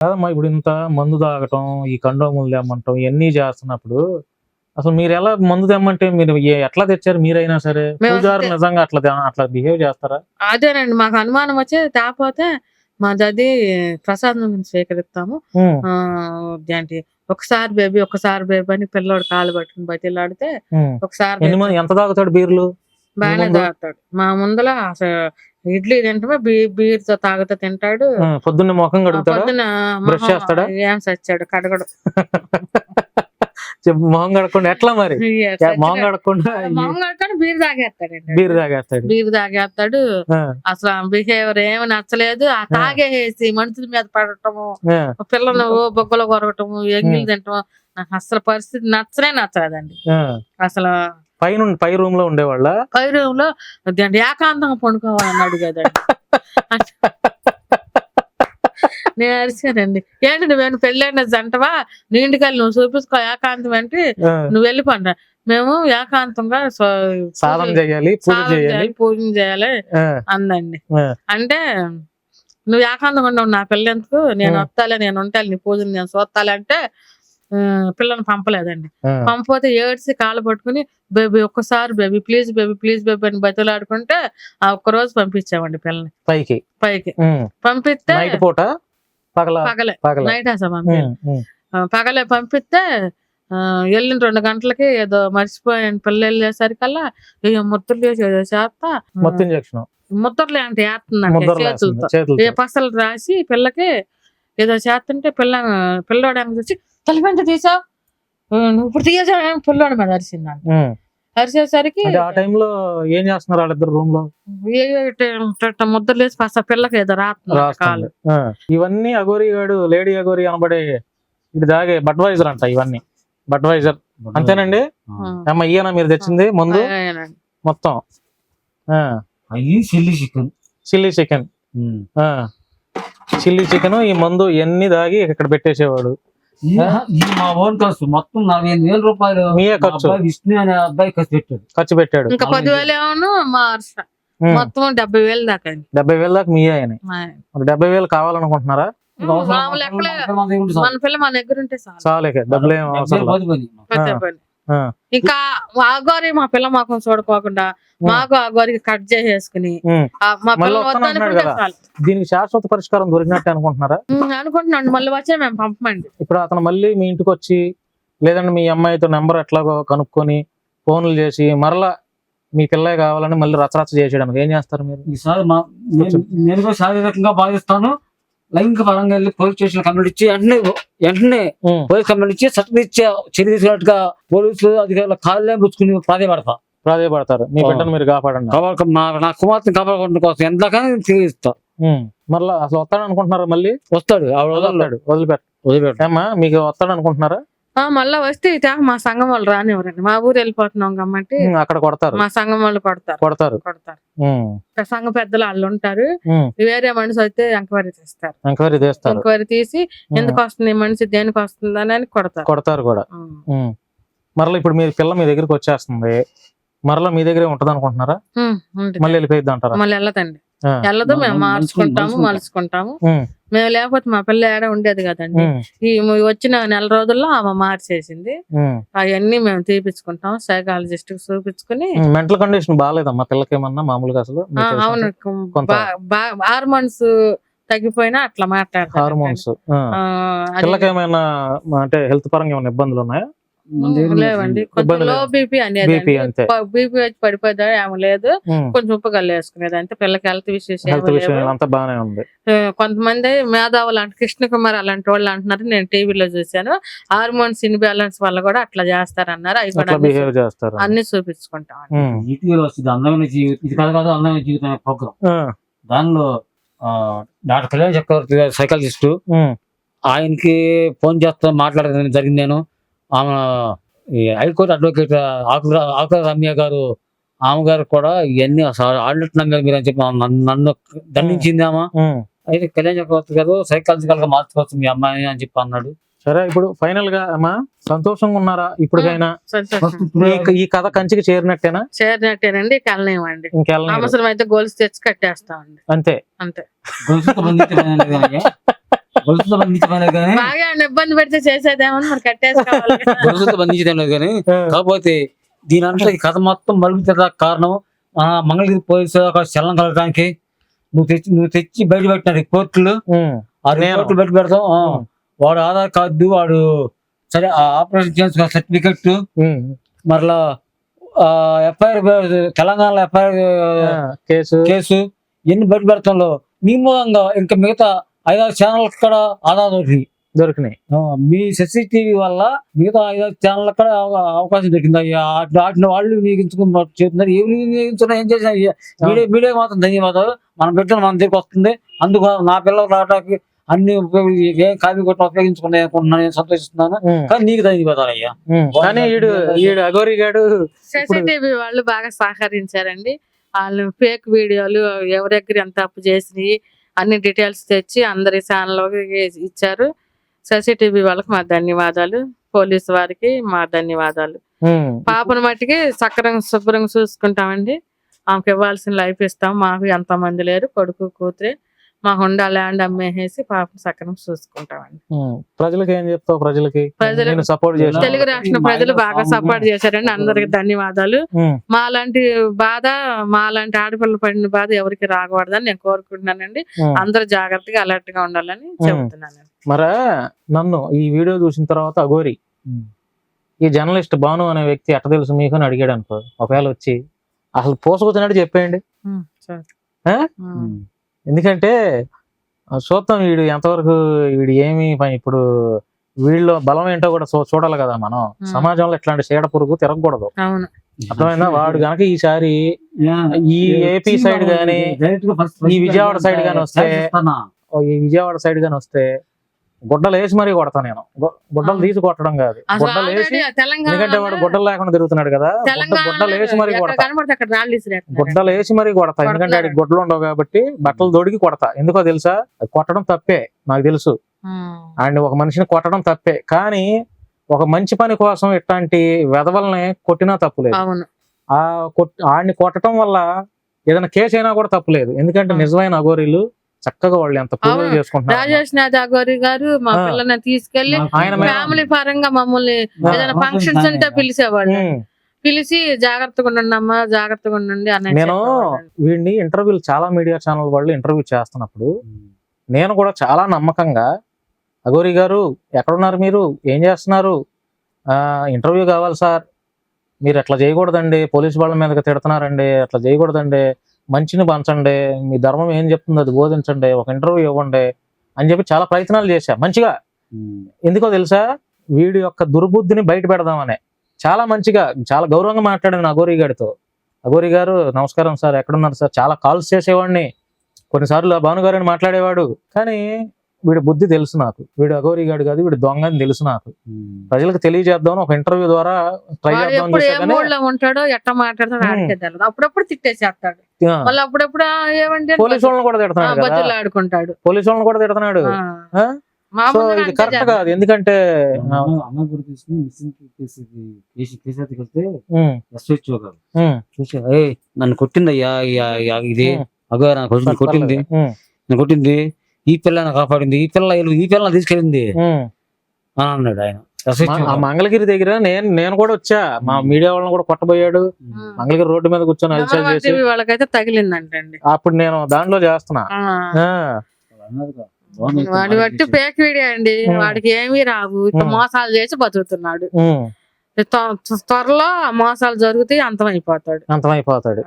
కాదమ్మా ఇప్పుడు ఇంత మందు తాగటం ఈ కండోములు తెమ్మంటాం ఇవన్నీ చేస్తున్నప్పుడు అసలు మీరు ఎలా మందు తెమ్మంటే మీరు ఎట్లా తెచ్చారు మీరైనా సరే? పూజారు నిజంగా అట్లా అట్లా బిహేవ్ చేస్తారా? అదేనండి మాకు అనుమానం వచ్చి తేపోతే మాది ప్రసాదం స్వీకరిస్తాము. ఏంటి ఒకసారి బేబీ ఒకసారి బేబీ అని పిల్లోడు కాలు పట్టుకుని బతిలాడితే. ఒకసారి ఎంత తాగుతాడు బీర్లు? బాగానే? తాగుతాడు. మా ముందల అసలు ఇడ్లీ తింటే బీ బీర్తో తాగుతా తింటాడు. పొద్దున్నే ముఖం కడుగుతాడా? పొద్దున బ్రష్ మొహం చేస్తాడా? ఏం సచ్చాడు కడగడు. మొహం కడకుండా ఎట్లా మరి? మొహం. కడకుండా మొహం బీర్ తాగేస్తాడండి బీర్ తాగేస్తాడు. బీర్ తాగేస్తాడు. అసలు బిహేవియర్ ఏమి నచ్చలేదు. ఆ తాగేసి మనుషుల మీద పడటము పిల్లలు బొగ్గలు కొరగటము ఎంగిల్ తింటము నాకు అసలు పరిస్థితి నచ్చనే నచ్చలేదండి. అసలు పైన పై రూమ్లో ఉండేవాళ్ళ? పై రూమ్లో ఏకాంతంగా పండుకోవాలని అడిగేదండి నేను అరిచానండి. ఏంటి నువ్వేను పెళ్ళైన జంటవా? నీ ఇంటికి నువ్వు చూపించుకో ఏకాంతం అంటే నువ్వు వెళ్ళి పండ మేము ఏకాంతంగా సాధన పూజ- చేయాలి పూజ చేయాలి. చేయాలి, పూజ చేయాలి ఆ, అందండి. అంటే నువ్వు ఏకాంతంగా ఉండవు నా పిల్లెందుకు నేను. వస్తాలే నేను ఉంటాలి నీ పూజలు నేను చూస్తాలే అంటే ఆ, పిల్లని పంపలేదండి. పంపపోతే ఏడ్చి కాళ్ళు పట్టుకుని బేబీ ఒక్కసారి baby please baby please baby అని బతులాడుకుంటే ఆ ఒక్క రోజు పంపించామండి పిల్లని పైకి. పైకి. పంపిస్తే నైట్ పూట పగల? నైట్ అసలు పగలే పంపిస్తే వెళ్ళిన రెండు గంటలకి ఏదో మర్చిపోయాను పిల్ల వెళ్ళేసరికల్లా ఏ ముద్దలు చేసి ఏదో చేస్తా మొత్తం ఇంజక్షన్. ముద్దర్లు అంటే వేస్తుందండి చేతులతో. ఏ పసలు రాసి పిల్లకి ఏదో చేస్తుంటే పిల్ల పిల్లోడానికి వచ్చి తలిపెంట తీసావు? నువ్వు ఇప్పుడు తీయసావు పిల్లోడి మీద అరిసిందండి ఉమ్. అరిసేసరికి అంటే ఆ టైంలో ఏం చేస్తున్నారు వాళ్ళిద్దరు రూమ్లో? ముద్దలు వేసి పస పిల్లకి ఏదో ఆ. ఇవన్నీ అగోరి గాడు లేడీ అగోరి అనబడే ఇది దాగే బడ్వైజర్ అంట ఇవన్నీ. బడ్వైజర్. అంతేనండి? అమ్మ ఈయన మీరు తెచ్చింది ముందు. మొత్తం. అయ్యి chilli chicken. Chilli chicken. Chilli chicken ఈ మందు ఎన్ని దాగి ఇక్కడ పెట్టేసేవాడు? ఈ మా ఓన్ ఖర్చు. మొత్తం నలభై ఎనిమిది వేల రూపాయలు మీయే మా ఖర్చు. విష్ణు అనే అబ్బాయి ఖర్చు పెట్టాడు. ఖర్చు పెట్టాడు. ఇంకా పదివేలు ఏమో మా. మొత్తం డెబ్బై వేలు దాకా. డెబ్బై వేల దాకా మీయే ఆయన? డెబ్బై వేలు కావాలనుకుంటున్నారా? మన పిల్ల మన దగ్గర ఉంటే చాలు. చాలే డబ్బులు ఏం అవసరం ఆ. ఆ. ఇంకా ఆగోరి మా పిల్ల మాకు చూడుకోకుండా మాకు ఆగోరికి కట్ చేసేసుకుని. ఆ మా పిల్ల వద్దనుకుంటే. చాలు దీనికి శాశ్వత పరిష్కారం దొరికినట్టే అనుకుంటున్నారా ఉమ్, అనుకుంటున్నాను మళ్ళీ వచ్చే మేము పంపమండి ఇప్పుడు అతను మళ్ళీ మీ ఇంటికి వచ్చి లేదంటే మీ అమ్మాయితో నెంబర్ ఎట్లాగో కనుక్కొని ఫోన్లు చేసి మరలా మీ పిల్లే కావాలని మళ్ళీ రచరచ చేసేయడానికి ఏం చేస్తారు మీరు ఈసారి మా నేను- నేను కూడా శారీరకంగా బాధిస్తాను లైంగిక పరంగా వెళ్ళి పోలీస్ స్టేషన్ కంప్లైంట్ ఇచ్చి వెంటనే వెంటనే. పోలీస్ కంప్లైంట్ ఇచ్చి సర్టిఫికేట్ ఇచ్చే చర్య తీసుకున్నట్టుగా పోలీసులు అధికారుల కాళ్ళే పుచ్చుకుని ప్రాధాయపడతా. ప్రాధాయపడతారు. మీ. బిడ్డను మీరు కాపాడండి. నా కుమార్తెను కాపాడుకోవడం కోసం ఎంతకైనా ఉమ్. మరలా అసలు వస్తాడు. అనుకుంటున్నారా మళ్ళీ వస్తాడు వదిలిపెట్ట. వదిలిపెట్టు. ఏమ్మా మీకు వస్తాడు అనుకుంటున్నారా మళ్ళా వస్తే ఇట మా సంఘం వాళ్ళు రానివ్వరండి. మా ఊరు వెళ్ళిపోతున్నాం కాబట్టి అక్కడ కొడతారు. మా సంఘం వాళ్ళు కొడతారు. కొడతారు. కొడతారు. సంఘ పెద్దలు వాళ్ళు ఉంటారు. వేరే మనిషి అయితే ఎంక్వైరీ చేస్తారు. ఎంక్వైరీ చేస్తారు. ఎంక్వైరీ తీసి. ఎందుకు వస్తుంది మనిషి దేనికి వస్తుంది అని కొడతారు. కొడతారు కూడా. మరలా ఇప్పుడు మీ పిల్ల మీ దగ్గరికి వచ్చేస్తుంది. మరలా మీ దగ్గరే ఉంటది. అనుకుంటున్నారా. మళ్ళీ వెళ్ళిపోయిద్ది అంటారా? మళ్ళీ వెళ్ళదండి. వెళ్ళదు మేము మార్చుకుంటాము మలుచుకుంటాం. మలుచుకుంటాము. మేము లేకపోతే మా పిల్ల ఏడ ఉండేది కదండి. ఈ వచ్చిన నెల రోజుల్లో ఆమె మార్చేసింది. అవన్నీ మేము తీపించుకుంటాం సైకాలజిస్ట్కి చూపించుకుని మెంటల్ కండిషన్ బాగాలేదమ్మా పిల్లకి ఏమన్నా మామూలుగా అసలు అవును కొంత. హార్మోన్స్ తగ్గిపోయినా అట్లా మాట్లాడతారు హార్మోన్స్ పిల్లకి ఏమైనా అంటే హెల్త్ పరంగా ఏమైనా ఇబ్బందులు ఉన్నాయా లేవండి. కొంచెం లో. బీపీ అనేది బీపీ వచ్చి ఏమి లేదు. కొంచెం ఉప్పు కళ్ళు వేసుకునేది అంతే పిల్లకి హెల్త్ విషయం ఉంది. కొంతమంది మేధావులు అంటే కృష్ణ కుమార్ అలాంటి వాళ్ళు అంటున్నారు. నేను టీవీలో చూశాను. హార్మోన్స్ ఇన్బ్యాలెన్స్ వల్ల కూడా అట్లా చేస్తారన్నారు. అవి కూడా అన్ని బిహేవ్ చేస్తారు. చూ- అన్ని చూపించుకుంటాం వస్తుంది. అందమైన జీవితం ఇది కాదు కాదు అందమైన జీవితం అనే ప్రోగ్రామ్ ఆ. దానిలో ఆ, డాక్టర్ కళ్యాణ్ చక్రవర్తి గారు సైకాలజిస్ట్ ఉమ్. ఆయనకి ఫోన్ చేస్తా మాట్లాడడం జరిగింది నేను. ఆమె ఈ high court advocate Akula Akula Ramya గారు ఆమె గారు కూడా ఇవన్నీ అసలు ఆడినట్టు నమ్మారు మీరు అని చెప్పి నన్ను నన్ను దండించింది ఆమె. ఉమ్. అయితే కళ్యాణ్ చక్రవర్తి గారు సైకాలజికల్గా మార్చుకోవచ్చు మీ అమ్మాయిని అని చెప్పి అన్నాడు. సరే ఇప్పుడు ఫైనల్గా అమ్మా సంతోషంగా ఉన్నారా ఇప్పటికైనా. ఈ- ఈ కథ కంచికి చేరినట్టేనా? చేరినట్టేనండి కలనేమండి అవసరం అయితే గోల్స్ తెచ్చి కట్టేస్తామండి. అంతే. అంతే. గొలుసుతో కానీ. బాగా ఇబ్బంది పెడితే చేసేదేమో మరి కట్టేసుకోవాలి. గొలుసుతో బంధించడం కానీ. కాకపోతే దీని అంటే ఈ కథ మొత్తం మలుపు తిరగడానికి కారణం ఆ మంగళగిరి పోలీసు ఒక చలనం కలగడానికి నువ్వు తెచ్చి నువ్వు తెచ్చి బయట పెట్టిన రిపోర్టులు ఆ. రిపోర్ట్లు బయట పెడతాం. వాడు ఆధార్ కార్డు వాడు సరే ఆ ఆపరేషన్ చేసిన సర్టిఫికెట్. మరలా ఎఫ్ఐఆర్ తెలంగాణలో ఎఫ్ఐఆర్ కేసు. కేసు. ఎన్ని బయట పెడతాంలో. మీ మూలంగా ఇంకా మిగతా ఐదారు ఛానల్ కూడా ఆధార్ దొరికింది దొరికినాయి. ఆ, మీ టీవీ వల్ల మిగతా ఐదారు ఛానల్ కూడా అవ- అవకాశం దొరికింది. అయ్యా వాటిని వాళ్ళు వినియోగించుకుని చెప్తున్నారు ఏమి వినియోగించుకున్నా ఏం చేసినా మీడియా మీడియా మాత్రం ధన్యవాదాలు. మనం పెట్టిన మన దగ్గరికి వస్తుంది. అందుకు నా పిల్లలు రావడానికి అన్ని ఉపయోగి ఏం కాపీ కొట్టిన ఉపయోగించుకున్నాయి అనుకుంటున్నాను నేను సంతోషిస్తున్నాను. కానీ నీకు ధన్యవాదాలు అయ్యా. కానీ ఈడు ఈడు అగోరి గాడు సిసిటివి వాళ్ళు బాగా సహకరించారండి. వాళ్ళు ఫేక్ వీడియోలు ఎవరి దగ్గర ఎంత అప్పు చేసినాయి అన్ని డీటెయిల్స్ తెచ్చి అందరి ఛానల్ ఇచ్చారు. సిసిటివి వాళ్ళకి మా ధన్యవాదాలు. పోలీస్ వారికి మా ధన్యవాదాలు. పాపను మట్టికి సక్రంగా శుభ్రంగా చూసుకుంటామండి. ఆమెకి ఇవ్వాల్సిన లైఫ్ ఇస్తాం. మాకు ఎంత మంది లేరు. కొడుకు కూతురే. మా హుండా ల్యాండ్ అమ్మేసేసి పాపను సక్రంగా చూసుకుంటామండి. ప్రజలకి ఏం చెప్తావు ప్రజలకి? ప్రజలకు- నేను సపోర్ట్ తెలుగు రాష్ట్ర ప్రజలు బాగా సపోర్ట్ చేశారండి. అందరికి ధన్యవాదాలు. ఉమ్, మాలాంటి బాధ మాలాంటి ఆడపిల్లలు పడిన బాధ ఎవరికి రాకూడదని నేను కోరుకుంటున్నానండి. అందరూ జాగ్రత్తగా అలర్ట్గా ఉండాలని చెబుతున్నాను మరా నన్ను ఈ వీడియో చూసిన తర్వాత అగోరి. ఈ జర్నలిస్ట్ భాను అనే వ్యక్తి ఎట్ట తెలుసు మీకు అని అడిగాడు అనుకో. ఒకవేళ వచ్చి అసలు పోసుకొచ్చినట్టు చెప్పేయండి? ఎందుకంటే చూద్దాం వీడు ఎంతవరకు వీడు ఏమి పని ఇప్పుడు వీళ్ళ బలం ఏంటో కూడా చూ- చూడాలి కదా మనం. సమాజంలో ఇట్లాంటి చీడ పురుగు తిరగకూడదు. అవును. అర్థమైందా? వాడు గనక ఈసారి ఈ ఏపీ సైడ్ గానీ, ఈ విజయవాడ సైడ్ గానీ వస్తే, ఈ విజయవాడ సైడ్ గాని వస్తే గుడ్డలు వేసి మరీ కొడతా నేను. గుడ్డలు. తీసి కొట్టడం కాదు. గుడ్డలు వేసి ఎందుకంటే వాడు గుడ్డలు లేకుండా తిరుగుతున్నాడు కదా గుడ్డలు వేసి మరీ కొడతా. గుడ్డలు వేసి మరీ కొడతా. ఎందుకంటే. వాడికి గుడ్డలు ఉండవు కాబట్టి బట్టలు దొడికి కొడతా. ఎందుకో తెలుసా? కొట్టడం తప్పే నాకు తెలుసు. అండ్ ఒక మనిషిని కొట్టడం తప్పే. కానీ ఒక మంచి పని కోసం ఇట్లాంటి వెధవల్ని కొట్టినా తప్పులేదు ఆ కొట్ ఆడిని కొట్టడం వల్ల ఏదైనా కేసు అయినా కూడా తప్పులేదు ఎందుకంటే. నిజమైన అఘోరీలు చక్కగా వాళ్ళు ఎంత పూజలు. చేసుకుంటున్నారు రాజేష్ నాథాగోరి గారు మా ఆ. పిల్లని తీసుకెళ్ళి ఫ్యామిలీ పరంగా మమ్మల్ని. ఏదైనా ఫంక్షన్స్ ఉంటే పిలిచేవాళ్ళు. పిలిచి జాగ్రత్తగా ఉండండి అమ్మా జాగ్రత్తగా ఉండండి అని నేను. వీడిని ఇంటర్వ్యూలు చాలా మీడియా ఛానల్ వాళ్ళు ఇంటర్వ్యూ చేస్తున్నప్పుడు నేను కూడా చాలా నమ్మకంగా అగోరి గారు ఎక్కడున్నారు మీరు ఏం చేస్తున్నారు ఆ ఇంటర్వ్యూ కావాలి సార్ మీరు అట్లా చేయకూడదండి పోలీస్ వాళ్ళ మీదకి తిడుతున్నారండి అట్లా చేయకూడదండి మంచిని పంచండి మీ ధర్మం ఏం చెప్తుంది అది బోధించండి ఒక ఇంటర్వ్యూ ఇవ్వండి అని చెప్పి చాలా ప్రయత్నాలు చేశా మంచిగా. ఎందుకో తెలుసా? వీడి యొక్క దుర్బుద్ధిని బయట పెడదామనే. చాలా మంచిగా చాలా గౌరవంగా మాట్లాడాను అగోరి గారితో. అగోరి గారు నమస్కారం సార్ ఎక్కడున్నారు సార్? చాలా కాల్స్ చేసేవాడిని. కొన్నిసార్లు ఆ భాను గారిని మాట్లాడేవాడు. కానీ వీడి బుద్ధి తెలుసు నాకు. వీడు అగోరి గాడు కాదు వీడు దొంగ అని తెలుసు నాకు. ప్రజలకు తెలియజేద్దాం ఒక ఇంటర్వ్యూ ద్వారా ట్రై చేద్దాం ఉంటాడో ఎట్ట మాట్లాడతాడో అప్పుడప్పుడు తిట్టేసేస్తాడు. మళ్ళీ అప్పుడప్పుడు ఏమంటే పోలీసు వాళ్ళని కూడా తిడుతున్నాడు ఆడుకుంటాడు. పోలీసు వాళ్ళని కూడా తిడుతున్నాడు? సో ఇది కరెక్ట్. కాదు. ఎందుకంటే ఆ, అమ్మాయి కూడా తీసుకుని మిస్సింగ్ కేసు కేసు కేసు ఎత్తుకెళ్తే ఉమ్, ఎస్హెచ్ఓ గారు ఉమ్, చూసి "ఏయ్, నన్ను కొట్టిందయ్యా ఇది ఉమ్. అగో నాకు కొట్టింది. నన్ను కొట్టింది. ఈ పిల్లని కాపాడింది ఈ పిల్ల ఈ పిల్ల తీసుకెళ్ళింది. అని అన్నాడు ఆయన. ఆ మంగళగిరి దగ్గర నేను నేను కూడా వచ్చా. మా మీడియా వాళ్ళని కూడా కొట్టబోయాడు. మంగళగిరి రోడ్డు మీద కూర్చొని అలచల్ చేసి. వాళ్ళకైతే తగిలిందంటండి. అప్పుడు నేను దాంట్లో చేస్తున్నా. వాడి బట్టి ఫేక్ వీడియో అండి. వాడికి ఏమీ రావు. మోసాలు చేసి బతుకుతున్నాడు. త్వరలో మోసాలు జరుగుతాయి అంతమైపోతాడు. అంతమైపోతాడు.